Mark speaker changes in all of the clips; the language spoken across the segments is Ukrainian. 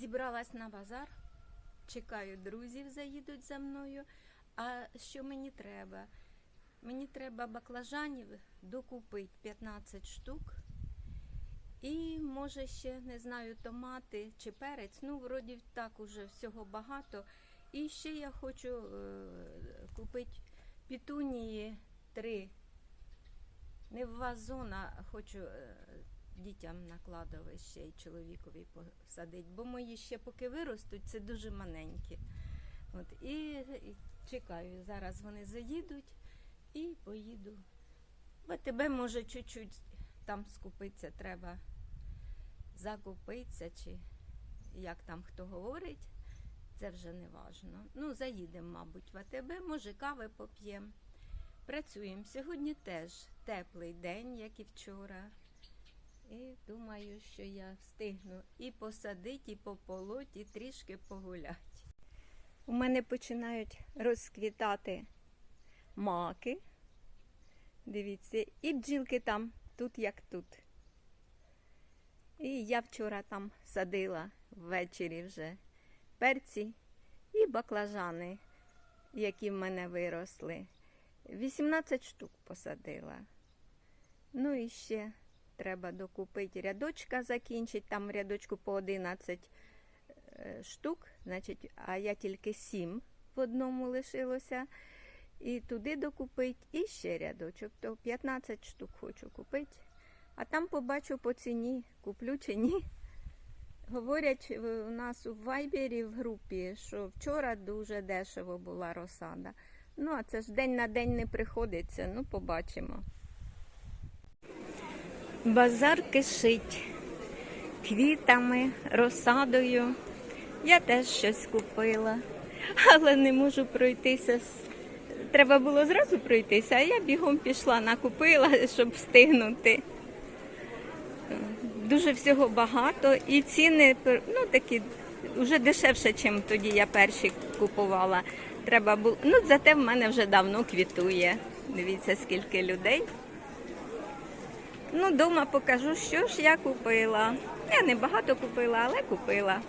Speaker 1: Зібралась на базар, чекаю, друзів заїдуть за мною. А що мені треба? Мені треба баклажанів докупити 15 штук. І може ще не знаю, томати чи перець. Ну, вроді так уже всього багато. І ще я хочу е, купити пітунії три. Не в вазон, а хочу е, дітям на кладовище і чоловікові посадити. Бо мої ще поки виростуть, це дуже маленькі. От, і, і чекаю, зараз вони заїдуть і поїду. В тебе може чуть-чуть там скупитися, треба закупитися, чи як там хто говорить, це вже не важно. Ну, заїдемо, мабуть, в АТБ, може кави поп'ємо. Працюємо. Сьогодні теж теплий день, як і вчора. І думаю, що я встигну і посадити, і пополоть, і трішки погуляти. У мене починають розквітати маки. Дивіться, і бджілки там, тут як тут. І я вчора там садила ввечері вже перці і баклажани, які в мене виросли. 18 штук посадила. Ну і ще треба докупити рядочка закінчити, там рядочку по 11 е, штук, значить, а я тільки 7 в одному лишилося. І туди докупити, і ще рядочок. То 15 штук хочу купити. А там побачу по ціні, куплю чи ні. Говорять у нас у Вайбері в групі, що вчора дуже дешево була розсада. Ну, а це ж день на день не приходиться. Ну, побачимо. Базар кишить квітами, розсадою. Я теж щось купила, але не можу пройтися. Треба було зразу пройтися, а я бігом пішла, накупила, щоб встигнути. Дуже всього багато і ціни ну, такі вже дешевше, ніж тоді я перші купувала. Треба було. Ну, зате в мене вже давно квітує. Дивіться, скільки людей. Ну, дома покажу, що ж я купила. Я не багато купила, але купила.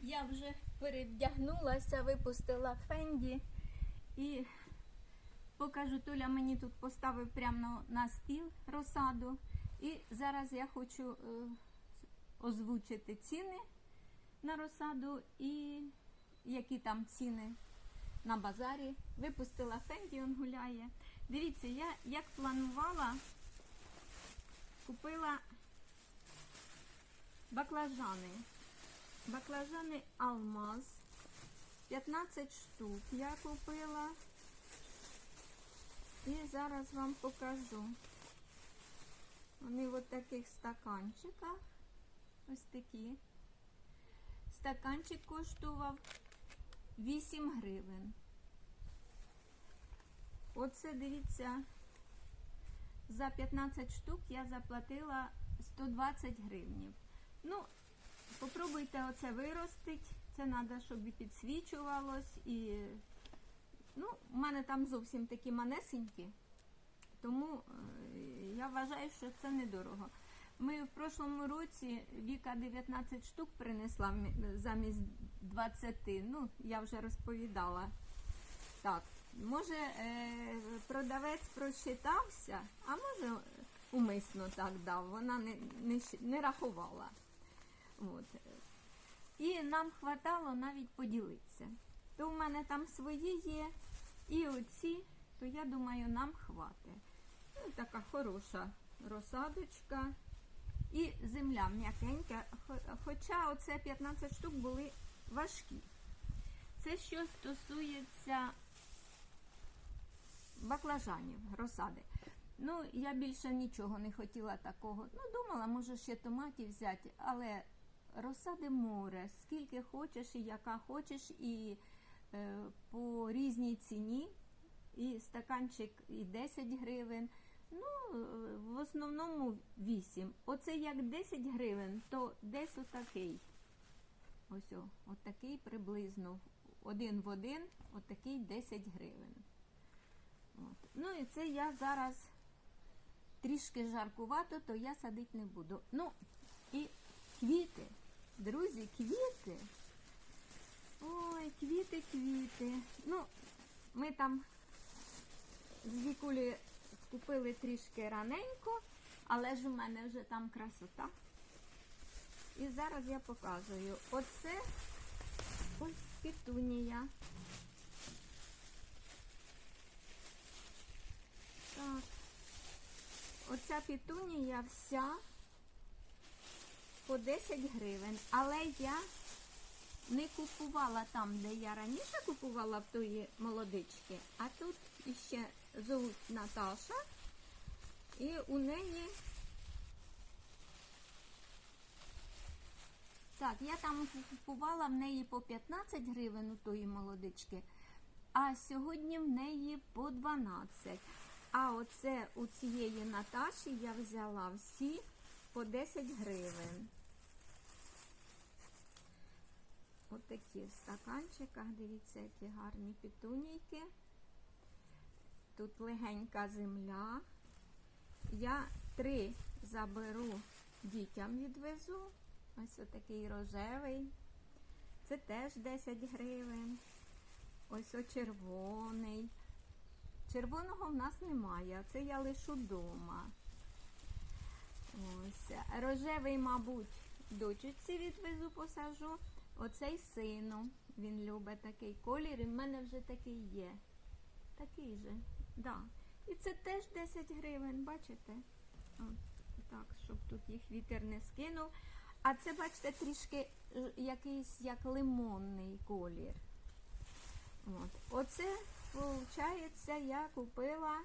Speaker 1: Я вже перевдягнулася, випустила фенді і покажу, Толя мені тут поставив прямо на- на стіл розсаду. І зараз я хочу е, озвучити ціни на розсаду і які там ціни на базарі. Випустила фенді, він гуляє. Дивіться, я як планувала, купила баклажани. Баклажани алмаз. 15 штук я купила. І зараз вам покажу. Вони в таких стаканчиках. Ось такі. Стаканчик коштував 8 гривень. Оце дивіться, за 15 штук я заплатила 120 гривнів. Ну, попробуйте оце виростить. Це треба, щоб і підсвічувалось. І... Ну, у мене там зовсім такі манесенькі. Тому е, я вважаю, що це недорого. Ми в прошлому році Віка 19 штук принесла замість 20. Ну, я вже розповідала. Так, може е, продавець просчитався, а може умисно так дав. Вона не, не, не рахувала. От. І нам хватало навіть поділитися. То в мене там свої є, і оці, то я думаю, нам хватить. Ну, така хороша розсадочка. І земля м'якенька. Хоча оце 15 штук були важкі. Це що стосується баклажанів, розсади. Ну, я більше нічого не хотіла такого. Ну, думала, може ще томатів взяти, але розсади море, скільки хочеш і яка хочеш, і е, по різній ціні. І стаканчик і 10 гривень. Ну, в основному 8. Оце як 10 гривень, то десь отакий. Ось о, отакий приблизно. Один в один, отакий 10 гривень. От. Ну і це я зараз трішки жаркувато, то я садити не буду. Ну, і квіти. Друзі, квіти. Ой, квіти, квіти. Ну, ми там з Вікулею купили трішки раненько, але ж у мене вже там красота. І зараз я показую. Оце ось пітунія. Так. Оця пітунія вся по 10 гривень. Але я не купувала там, де я раніше купувала в тої молодички, а тут іще зовуть Наташа. І у неї. Так, я там купувала в неї по 15 гривень у тої молодички, а сьогодні в неї по 12. А оце у цієї Наташі я взяла всі по 10 гривень. Отакі в стаканчиках, дивіться, які гарні пітунійки. Тут легенька земля. Я три заберу, дітям відвезу. Ось отакий рожевий. Це теж 10 гривень. Ось о червоний. Червоного в нас немає, це я лишу вдома. Ось. Рожевий, мабуть, дочці відвезу, посажу. Оцей сину. Він любить такий колір, і в мене вже такий є. Такий же. Да. І це теж 10 гривень, бачите? Так, щоб тут їх вітер не скинув. А це, бачите, трішки якийсь як лимонний колір. От. Оце, виходить, я купила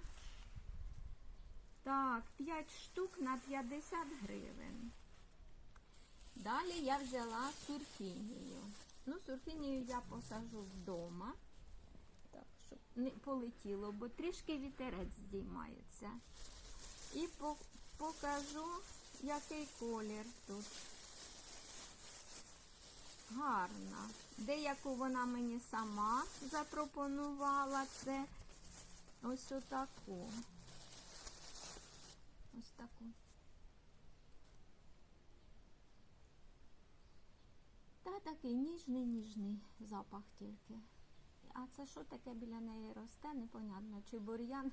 Speaker 1: так, 5 штук на 50 гривень. Далі я взяла сурфінію. Ну, сурфінію я посажу вдома. Так, щоб не полетіло, бо трішки вітерець здіймається. І по- покажу, який колір тут. Гарна. Деяку вона мені сама запропонувала. Це ось отаку. Ось таку. Та такий ніжний, ніжний запах тільки. А це що таке біля неї росте, непонятно. Чи бур'ян.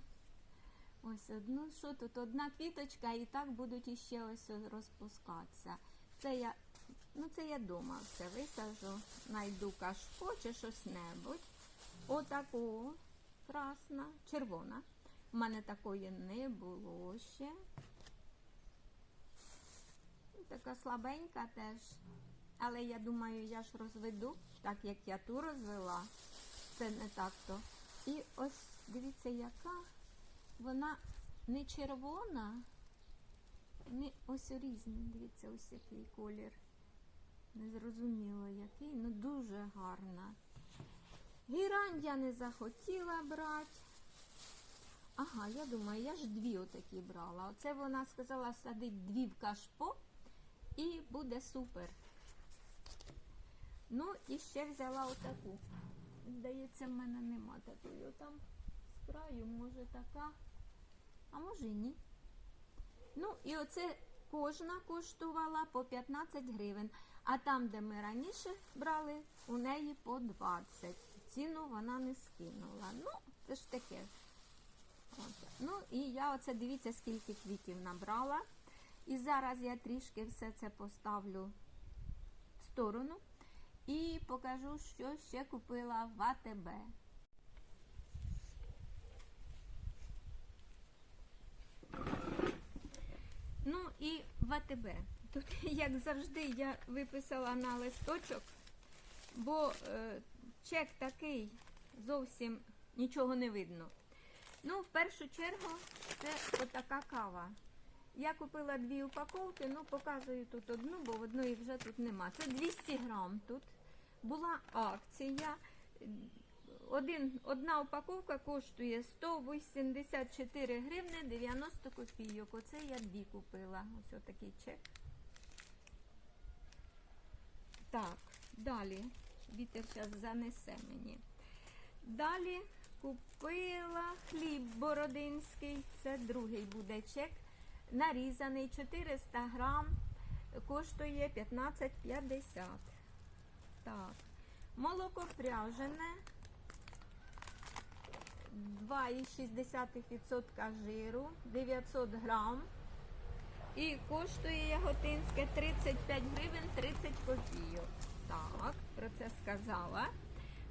Speaker 1: Ось одну, що тут одна квіточка, і так будуть іще ось розпускатися. Це я, ну це я дома все висажу, найду кашпо чи щось небудь. Отаку красна, червона. У мене такої не було ще. Така слабенька теж. Але я думаю, я ж розведу, так як я ту розвела. Це не так то. І ось дивіться, яка вона не червона, не ось різний. Дивіться, ось який колір. Не зрозуміло який, ну дуже гарна. Гірань я не захотіла брати. Ага, я думаю, я ж дві отакі брала. Оце вона сказала садить дві в кашпо і буде супер. Ну, і ще взяла отаку. Здається, в мене нема такої. Там з краю, може така, а може ні. Ну, і оце кожна коштувала по 15 гривень. А там, де ми раніше брали, у неї по 20. Ціну вона не скинула. Ну, це ж таке. От. Ну, і я оце дивіться, скільки квітів набрала. І зараз я трішки все це поставлю в сторону і покажу, що ще купила в АТБ. Ну і в АТБ. Тут, як завжди, я виписала на листочок, бо е, чек такий зовсім нічого не видно. Ну, в першу чергу, це отака кава. Я купила дві упаковки, ну показую тут одну, бо в одної вже тут нема. Це 200 грам тут. Була акція. Один, одна упаковка коштує 184 гривни 90 копійок. Оце я дві купила. Ось отакий чек. Так, далі. Вітер зараз занесе мені. Далі купила хліб бородинський. Це другий буде чек. Нарізаний 400 грам. коштує 15,50. Так. Молоко пряжене 2,6% жиру, 900 грам. І коштує яготинське 35 гривень 30 копійок. Так, про це сказала.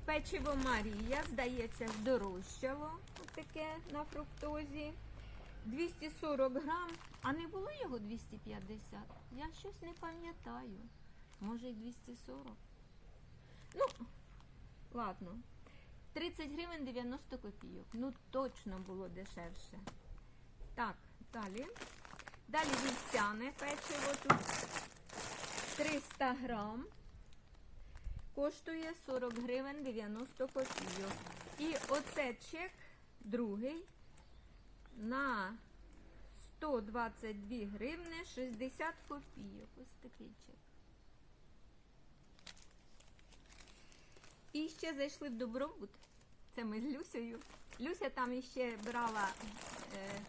Speaker 1: Печиво Марія, здається, здорожчало таке на фруктозі. 240 грам. А не було його 250? Я щось не пам'ятаю. Може й 240. Ну, ладно. 30 гривень 90 копійок. Ну, точно було дешевше. Так, далі. Далі вівсяне печиво тут 300 грам. Коштує 40 гривень 90 копійок. І оце чек другий на 122 гривни 60 копійок. Ось такий чек. І ще зайшли в добробут. Це ми з Люсею. Люся там іще брала. Е,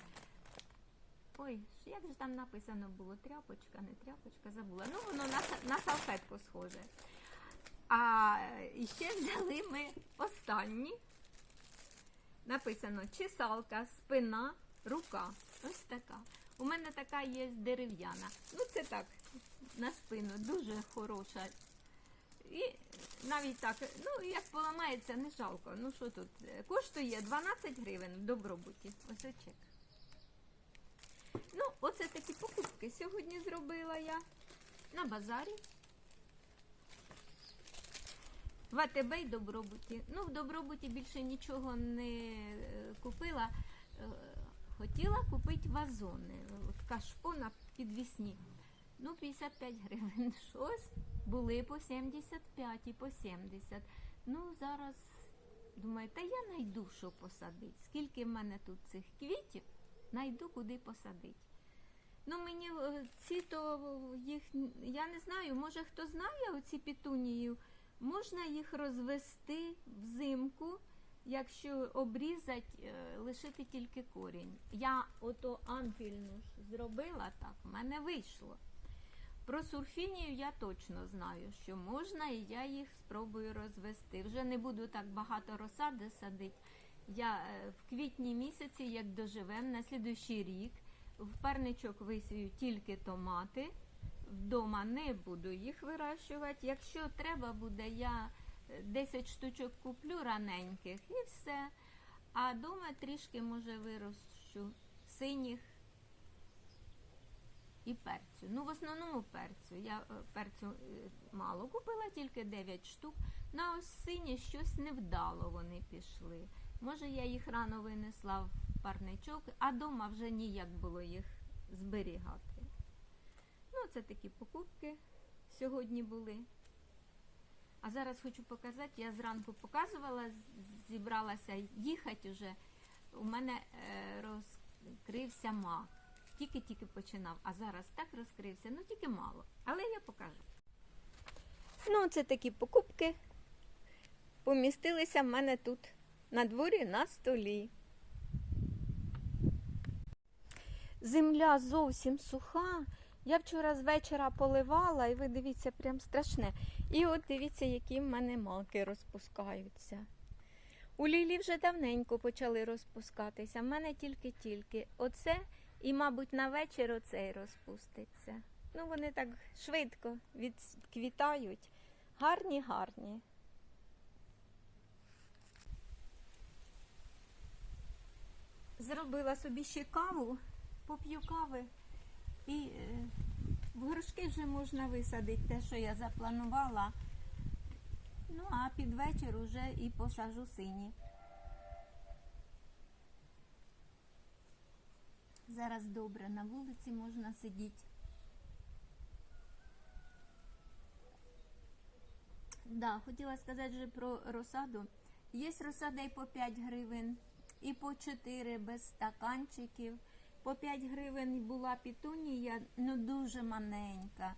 Speaker 1: ой, як же там написано було? Тряпочка, не тряпочка, забула. Ну, воно на, на салфетку схоже. А ще взяли ми останні. Написано чесалка, спина, рука. Ось така. У мене така є дерев'яна. Ну, це так, на спину, дуже хороша. І навіть так, ну як поламається, не жалко. Ну що тут? Коштує 12 гривень в добробуті. Ось чек. Оце такі покупки сьогодні зробила я на базарі. В АТБ і добробуті. Ну, в добробуті більше нічого не е, купила. Е, Хотіла купити вазони. Кашпо на підвісні. Ну, 55 гривень. Щось були по 75 і по 70. Ну, зараз думаю, та я найду, що посадити. Скільки в мене тут цих квітів, найду куди посадити. Ну, мені е, ці то їх, я не знаю, може хто знає оці пітунії, можна їх розвести взимку, якщо обрізати, е, лишити тільки корінь. Я ото ампільну ж зробила так, в мене вийшло. Про сурфінію я точно знаю, що можна, і я їх спробую розвести. Вже не буду так багато розсади садити. Я е, в квітні місяці, як доживем, на слідуючий рік в парничок висію тільки томати. Вдома не буду їх вирощувати. Якщо треба буде, я е, 10 штучок куплю раненьких і все. А вдома трішки може вирощу синіх і перцю. Ну, в основному перцю. Я е, перцю е, мало купила, тільки 9 штук. На ось сині щось невдало вони пішли. Може, я їх рано винесла в парничок, а дома вже ніяк було їх зберігати. Ну, це такі покупки сьогодні були. А зараз хочу показати, я зранку показувала, зібралася їхати вже. У мене е, розкрився мак. Тільки-тільки починав, а зараз так розкрився, ну тільки мало. Але я покажу. Ну, це такі покупки помістилися в мене тут на дворі на столі. Земля зовсім суха. Я вчора з вечора поливала, і ви дивіться, прям страшне. І от дивіться, які в мене маки розпускаються. У Лілі вже давненько почали розпускатися. В мене тільки-тільки. Оце і, мабуть, на вечір оцей розпуститься. Ну, вони так швидко відквітають. Гарні, гарні. Зробила собі ще каву, поп'ю кави і е, в горшки вже можна висадити те, що я запланувала. Ну, а під вечір уже і посажу сині. Зараз добре на вулиці можна сидіти. Да, хотіла сказати вже про розсаду. Є розсада і по 5 гривень, і по 4 без стаканчиків. По 5 гривень була пітунія, ну дуже маленька.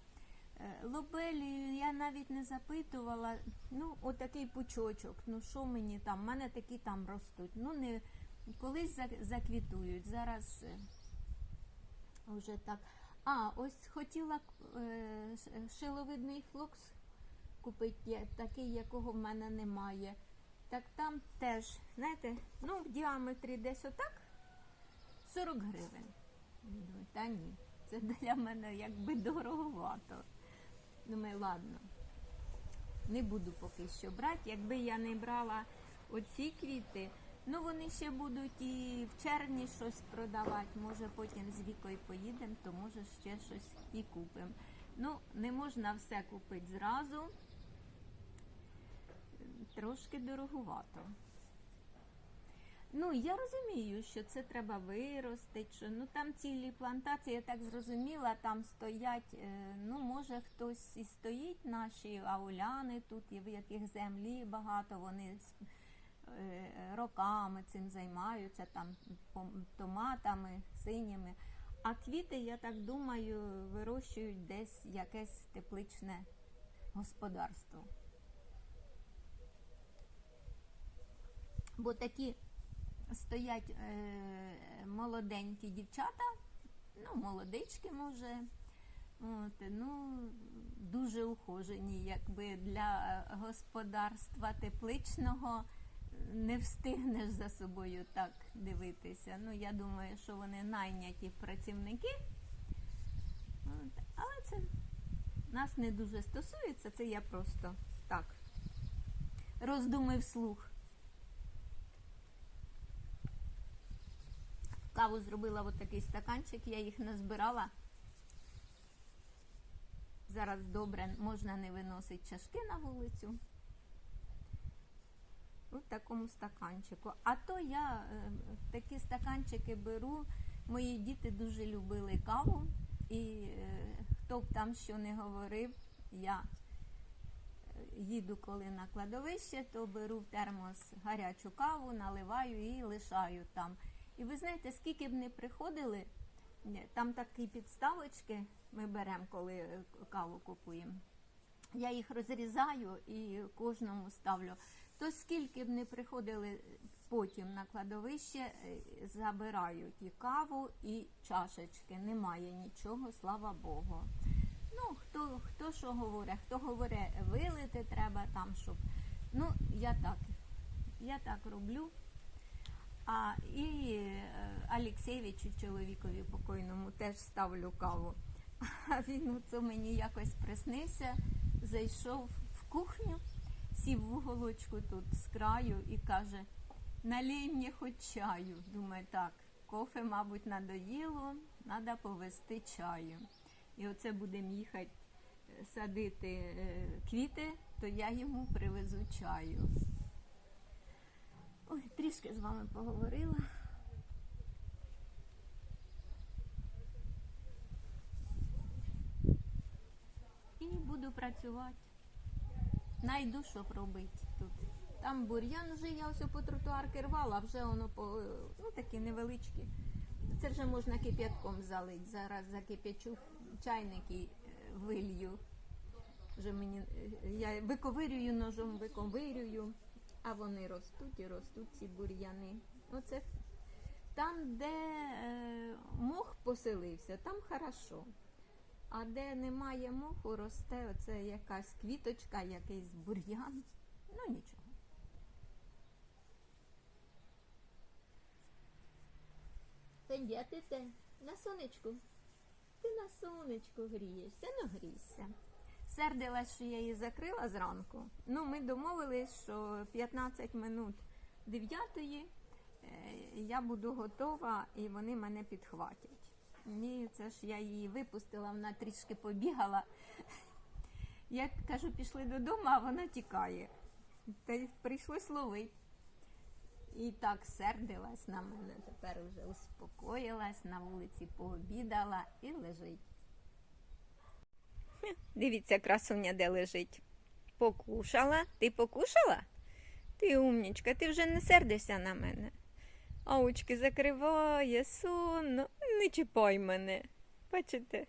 Speaker 1: Е, Лобелію я навіть не запитувала. Ну, отакий пучочок. Ну що мені там? У мене такі там ростуть. Ну, не колись заквітують. Зараз е, вже так. А, ось хотіла е, шиловидний флокс купити, такий, якого в мене немає. Так там теж, знаєте, ну в діаметрі десь отак 40 гривень. Думаю, та ні, це для мене якби дороговато. Думаю, ладно, не буду поки що брати. Якби я не брала оці квіти, ну вони ще будуть і в червні щось продавати. Може потім з вікою поїдемо, то може ще щось і купимо. Ну, не можна все купити зразу. Трошки дороговато. Ну, я розумію, що це треба виростити, що ну там цілі плантації, я так зрозуміла, там стоять, е, ну, може хтось і стоїть наші ауляни тут, в яких землі багато, вони е, роками цим займаються, там томатами, синіми. А квіти, я так думаю, вирощують десь якесь тепличне господарство. Бо такі стоять е, молоденькі дівчата, ну, молодички, може. От, ну, дуже ухожені, якби для е, господарства тепличного не встигнеш за собою так дивитися. Ну, я думаю, що вони найняті працівники. От, але це нас не дуже стосується, це я просто так роздуми вслух. Каву зробила от такий стаканчик, я їх назбирала. Зараз добре можна не виносити чашки на вулицю. У такому стаканчику. А то я е, такі стаканчики беру. Мої діти дуже любили каву. І е, хто б там що не говорив, я е, їду коли на кладовище, то беру в термос гарячу каву, наливаю і лишаю там. І ви знаєте, скільки б не приходили, там такі підставочки ми беремо, коли е, каву купуємо. Я їх розрізаю і кожному ставлю. То скільки б не приходили потім на кладовище, е, забирають і каву, і чашечки. Немає нічого, слава Богу. Ну, хто, хто що говорить, хто говорить, вилити треба там, щоб. Ну, я так, я так роблю. А і е, Алексєвичу, чоловікові покойному, теж ставлю каву. А він оце мені якось приснився, зайшов в кухню, сів в уголочку тут з краю і каже: налій мені хоч чаю. Думаю, так, кофе, мабуть, надоїло, треба повести чаю. І оце будемо їхати е, садити е, квіти, то я йому привезу чаю. Ой, трішки з вами поговорила. І буду працювати. Найду, що робити тут. Там бур'ян вже я ось по тротуарки рвала, а вже воно по ну такі невеличкі. Це вже можна кип'ятком залити. Зараз закип'ячу чайник і е, вилью. Вже мені е, я виковирюю ножом, виковирюю, а вони ростуть і ростуть ці бур'яни. Оце там, де е, мох поселився, там хорошо. А де немає моху, росте оце якась квіточка, якийсь бур'ян. Ну нічого. Фенді, те на сонечку? Ти на сонечку грієшся, ну грійся. Сердилась, що я її закрила зранку. Ну, ми домовились, що 15 минут 9 я буду готова і вони мене підхватять. Ні, це ж я її випустила, вона трішки побігала. Я кажу, пішли додому, а вона тікає. Та й прийшлось ловити. І так сердилась на мене. Тепер вже успокоїлась, на вулиці пообідала і лежить. Дивіться, красуня, де лежить. Покушала? Ти покушала? Ти умнічка, ти вже не сердишся на мене. А очки закриває, сонно, не чіпай мене. Бачите?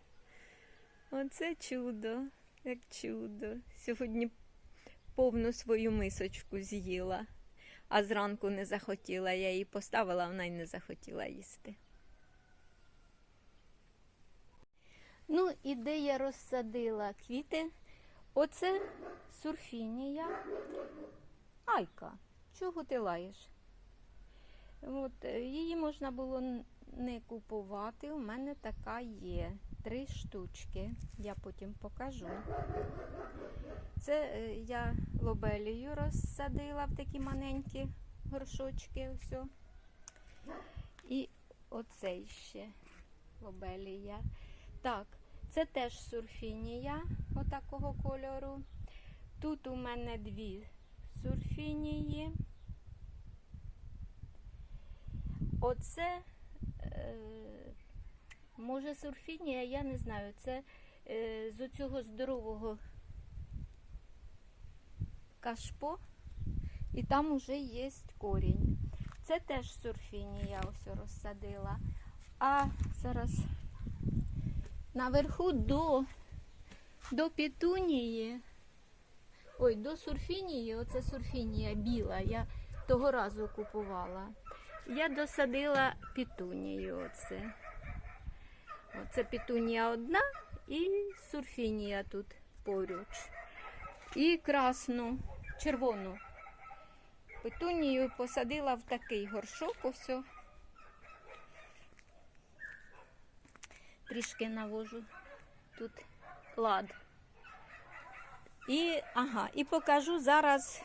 Speaker 1: Оце чудо, як чудо. Сьогодні повну свою мисочку з'їла, а зранку не захотіла. Я її поставила, вона й не захотіла їсти. Ну, і де я розсадила квіти? Оце сурфінія. Айка, чого ти лаєш? От, е, її можна було не купувати. У мене така є. Три штучки. Я потім покажу. Це е, я лобелію розсадила в такі маленькі горшочки. Ось. І оцей ще лобелія. Так, це теж сурфінія отакого кольору. Тут у мене дві сурфінії. Оце, е, може, сурфінія, я не знаю. Це е, з оцього здорового кашпо, і там уже є корінь. Це теж сурфінія ось розсадила. А зараз наверху до, до петунії, ой, до сурфінії, оце сурфінія біла, я того разу купувала. Я досадила петунію. Оце. Оце петунія одна і сурфінія тут поруч. І красну, червону. Петунію посадила в такий горшок. Ось. Трішки навожу тут лад. І, ага, і покажу зараз.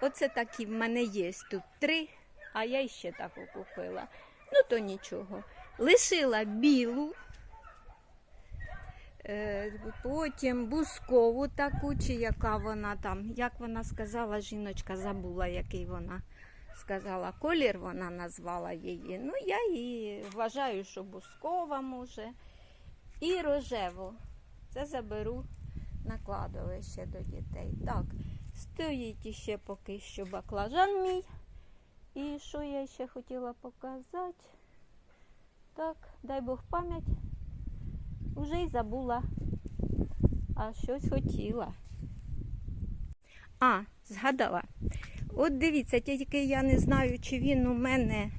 Speaker 1: Оце такі в мене є тут три, а я ще таку купила. Ну, то нічого. Лишила білу, е, потім бускову таку, чи яка вона там, як вона сказала, жіночка забула, який вона сказала. Колір вона назвала її. Ну, я її вважаю, що бускова може. І рожеву. Це заберу на кладовище до дітей. Так, стоїть ще поки що баклажан мій. І що я ще хотіла показати? Так, дай Бог пам'ять. Уже й забула. А щось хотіла. А, згадала. От дивіться, тільки я не знаю, чи він у мене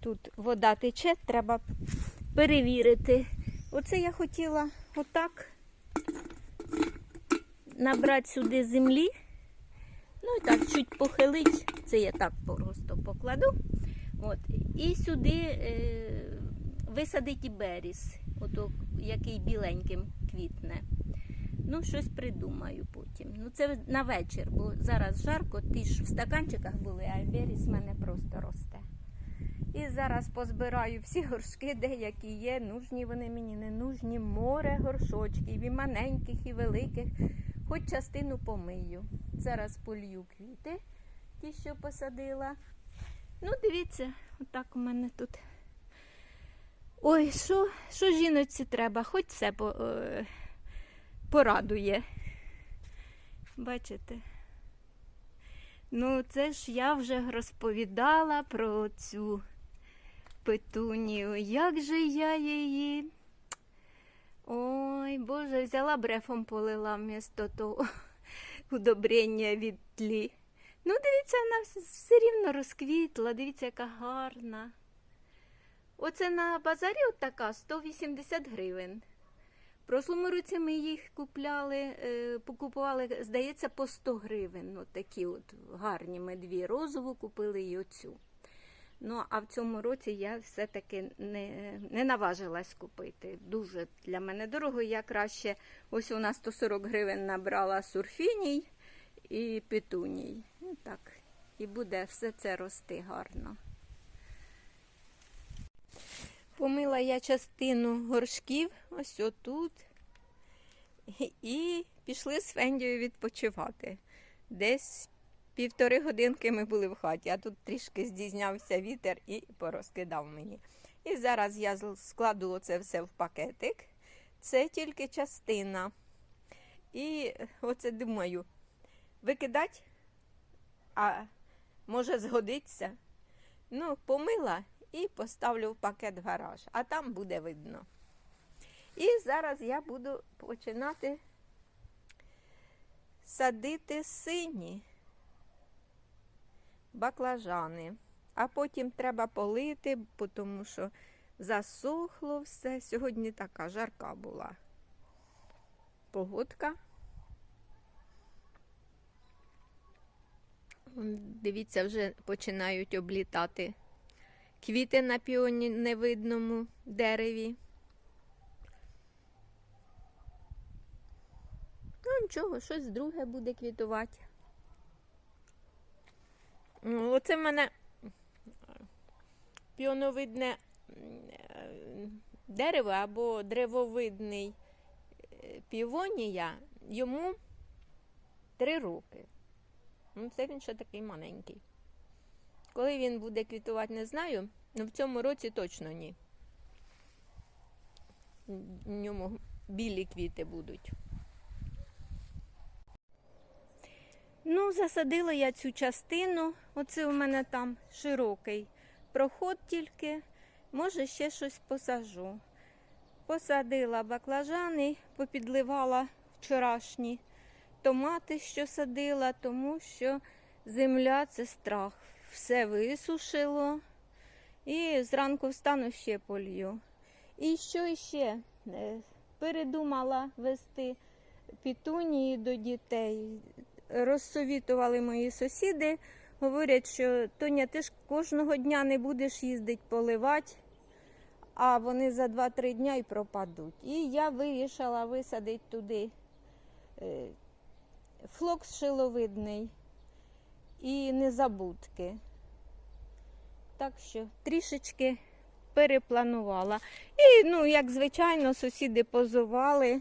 Speaker 1: тут вода тече, треба перевірити. Оце я хотіла отак набрати сюди землі. Ну і так, чуть похилить. Це я так просто покладу. От. І сюди е, висадить і беріз, ото, який біленьким квітне. Ну, щось придумаю потім. Ну, це на вечір, бо зараз жарко, ті ж в стаканчиках були, а беріз в мене просто росте. І зараз позбираю всі горшки, деякі є. Нужні вони мені не нужні. Море горшочків, і маленьких, і великих. Хоч частину помию. Зараз полью квіти, ті, що посадила. Ну, дивіться, отак у мене тут. Ой, що, що жіночці треба, хоч все по, е, порадує. Бачите? Ну, це ж я вже розповідала про цю петунію. Як же я її. Ой, Боже, взяла брефом полила вмісто того удобрення від тлі. Ну, дивіться, вона все, рівно розквітла, дивіться, яка гарна. Оце на базарі от така 180 гривень. Прошлому році ми їх купляли, е, покупували, здається, по 100 гривень. От такі от гарні ми дві розову купили і оцю. Ну, а в цьому році я все-таки не, не наважилась купити. Дуже для мене дорого. Я краще, ось нас 140 гривень набрала сурфіній і петуній. Ну так, і буде все це рости гарно. Помила я частину горшків, ось отут. І- пішли з Фендією відпочивати. Десь півтори годинки ми були в хаті, а тут трішки здійснявся вітер і порозкидав мені. І зараз я складу оце все в пакетик. Це тільки частина. І оце думаю, викидати, а може згодиться. Ну, помила і поставлю в пакет в гараж, а там буде видно. І зараз я буду починати садити сині баклажани. А потім треба полити, тому що засохло все. Сьогодні така жарка була погодка. Дивіться, вже починають облітати квіти на піоні невидному дереві. Ну, нічого, щось друге буде квітувати. Ну, Оце в мене піоновидне е, дерево або древовидний е, півонія, йому три роки. Ну, це він ще такий маленький. Коли він буде квітувати, не знаю, але в цьому році точно ні. В ньому білі квіти будуть. Ну, засадила я цю частину. Оце у мене там широкий проход тільки. Може, ще щось посажу. Посадила баклажани, попідливала вчорашні томати, що садила, тому що земля це страх. Все висушило. І зранку встану ще полью. І що ще? Е, Передумала вести пітунії до дітей. Розсовітували мої сусіди. Говорять, що Тоня, ти ж кожного дня не будеш їздити поливати, а вони за 2-3 дня і пропадуть. І я вирішила висадити туди е, флокс шиловидний і незабудки. Так що трішечки перепланувала. І, ну, як звичайно, сусіди позували.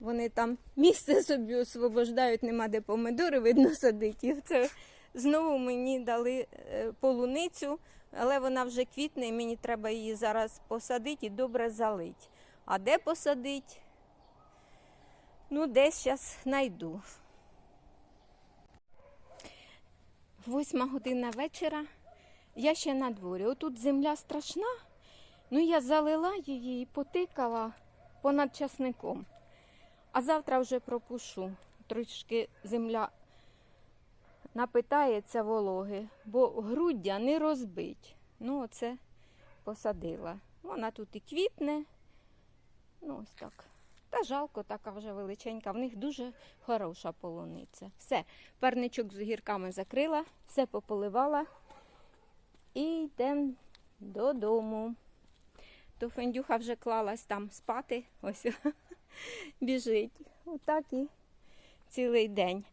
Speaker 1: Вони там місце собі освобождають, нема де помидори, видно, садить. Це знову мені дали е, полуницю, але вона вже квітне, і мені треба її зараз посадити і добре залити. А де посадити? Ну, десь зараз знайду. Восьма година вечора. Я ще на дворі. Отут земля страшна. Ну, я залила її і потикала понад часником. А завтра вже пропушу. Трошки земля напитається вологи, бо груддя не розбить. Ну, оце посадила. Вона тут і квітне. Ну, ось так. Та жалко, така вже величенька. В них дуже хороша полуниця. Все, парничок з огірками закрила, все пополивала. І йдемо додому. То Фендюха вже клалась там спати. Ось біжить. Отак і цілий день.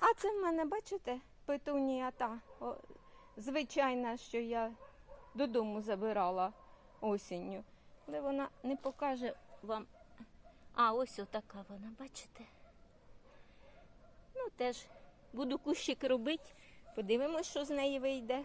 Speaker 1: А це в мене, бачите, петунія та о, звичайна, що я додому забирала осінню. Але вона не покаже вам. А, ось отака вона, бачите? Ну, теж буду кущик робити. Подивимось, що з неї вийде.